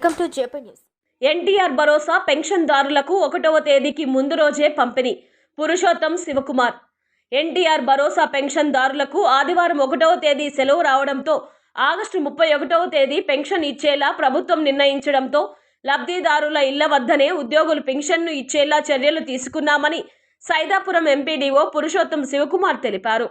Welcome to JP news NTR భరోసా పెన్షన్దారులకు ఒకటవ తేదీకి ముందు రోజే పంపిణీ. పురుషోత్తం శివకుమార్. ఎన్టీఆర్ భరోసా పెన్షన్దారులకు ఆదివారం ఒకటవ తేదీ సెలవు రావడంతో ఆగస్టు ముప్పై ఒకటవ తేదీ పెన్షన్ ఇచ్చేలా ప్రభుత్వం నిర్ణయించడంతో లబ్ధిదారుల ఇళ్ళ వద్దనే ఉద్యోగులు పెన్షన్ను ఇచ్చేలా చర్యలు తీసుకున్నామని సైదాపురం ఎంపీడీఓ పురుషోత్తం శివకుమార్ తెలిపారు.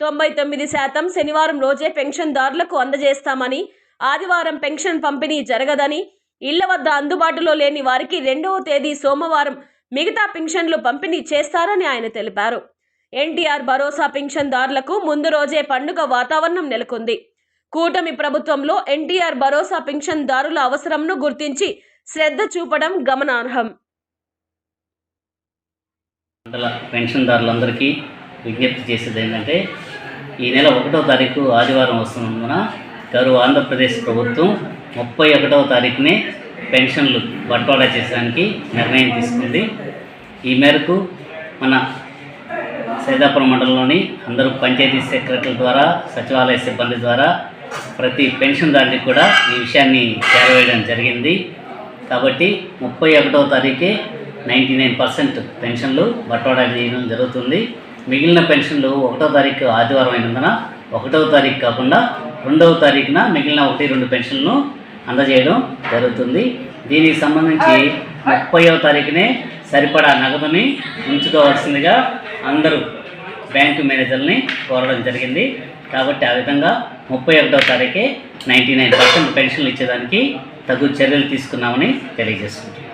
తొంభై తొమ్మిది శాతం శనివారం రోజే పెన్షన్దారులకు అందజేస్తామని ఆదివారం పెన్షన్ పంపిణీ జరగదని ఇళ్ళ వద్ద అందుబాటులో లేని వారికి రెండవ తేదీ సోమవారం మిగతా పెన్షన్లు పంపిణీ చేస్తారని ఆయన తెలిపారు. ఎన్టీఆర్ భరోసా పెన్షన్దారులకు ముందు రోజే పండుగ వాతావరణం నెలకొంది. కూటమి ప్రభుత్వంలో ఎన్టీఆర్ భరోసా పెన్షన్దారుల అవసరంను గుర్తించి శ్రద్ధ చూపడం గమనార్హం. పెన్షన్దారులందరికీ విజ్ఞప్తి చేసేది ఏంటంటే ఈ నెల ఒకటో తారీఖు ఆదివారం వస్తున్నందున గౌరవ ఆంధ్రప్రదేశ్ ప్రభుత్వం ముప్పై ఒకటవ తారీఖునే పెన్షన్లు బట్వాడా చేసడానికి నిర్ణయం తీసుకుంది. ఈ మేరకు మన సైదాపురం మండలంలోని అందరూ పంచాయతీ సెక్రటరీల ద్వారా సచివాలయ సిబ్బంది ద్వారా ప్రతి పెన్షన్దారునికి కూడా ఈ విషయాన్ని చేరవేయడం జరిగింది. కాబట్టి ముప్పై ఒకటవ తారీఖే నైంటీ నైన్ పర్సెంట్ పెన్షన్లు బట్వాడా చేయడం జరుగుతుంది. మిగిలిన పెన్షన్లు ఒకటో తారీఖు ఆదివారం అయినందున ఒకటవ తారీఖు కాకుండా రెండవ తారీఖున మిగిలిన ఒకటి రెండు పెన్షన్లను అందజేయడం జరుగుతుంది. దీనికి సంబంధించి ముప్పైవ తారీఖునే సరిపడా నగదుని ఉంచుకోవాల్సిందిగా అందరూ బ్యాంకు మేనేజర్ని కోరడం జరిగింది. కాబట్టి ఆ విధంగా ముప్పై ఒకటవ తారీఖే నైంటీ నైన్ పర్సెంట్ పెన్షన్లు ఇచ్చేదానికి తగు చర్యలు తీసుకున్నామని తెలియజేసుకుంటున్నాం.